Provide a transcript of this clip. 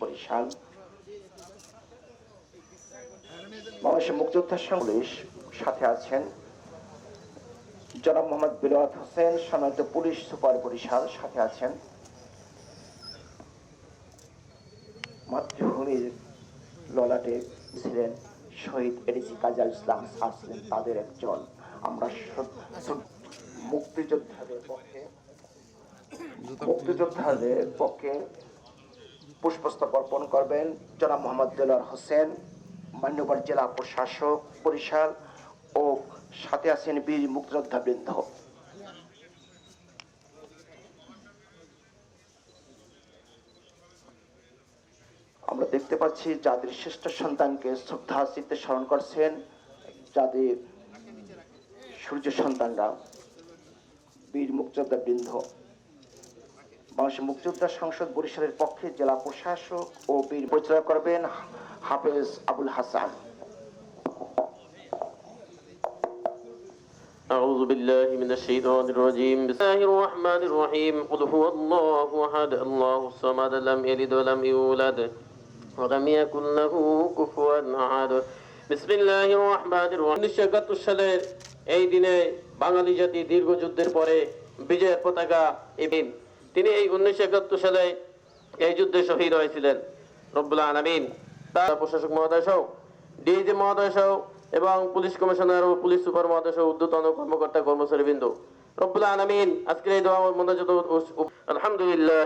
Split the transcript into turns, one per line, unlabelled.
বরিশাল। বাংলাদেশের মুক্তিযোদ্ধা সংঘ পুলিশ সাথে আছেন জনাব মোহাম্মদ বিলাওয়াত হোসেন সম্মানিত পুলিশ সুপার বরিশাল সাথে আছেন মাতৃভূমির ললাটে ছিলেন শহীদ এডিসি কাজাল ইসলাম স্যার ছিলেন তাদের একজন। আমরা মুক্তিযোদ্ধাদের পক্ষে মুক্তিযোদ্ধাদের পক্ষে পুষ্পস্তক অর্পণ করবেন জনাব মোহাম্মদ দেলার হোসেন মান্যবর জেলা প্রশাসক, বরিশাল ও সাথে আছেন বীর মুক্তিযোদ্ধা বৃন্দ। আমরা দেখতে পাচ্ছি যাদের শ্রেষ্ঠ সন্তানকে শ্রদ্ধা চিত্তে স্মরণ করছেন, যাদের সূর্য সন্তানরা বীর মুক্তিযোদ্ধা বৃন্দ। বাংলাদেশ মুক্তিযোদ্ধা সংসদ বরিশালের পক্ষে জেলা প্রশাসক ও বীর পরিচালনা করবেন হাফেজ আবুল হাসান
أعوذ بالله من الشيطان الرجيم بسم الله الرحمن الرحيم قل هو الله أحد الله الصمد لم يلد ولم يولد ولم يكن له كفوا أحد بسم الله الرحمن الرحيم উনিশশো একাত্তর সালের এই দিনে বাঙালি জাতি দীর্ঘ যুদ্ধের পরে বিজয়ের পতাকা এবেন তিনি এই উনিশশো একাত্তর সালে এই যুদ্ধে শহীদ হয়েছিলেন। রব্বুল আলমিন, তার প্রশাসক মহোদয় সহ ডিএজি মহোদয় সহ এবং পুলিশ কমিশনার ও পুলিশ সুপার মহোদয় সহ ঊর্ধ্বতন কর্মকর্তা কর্মচারী বিন্দু রব্বুল আলামিন আলহামদুলিল্লাহ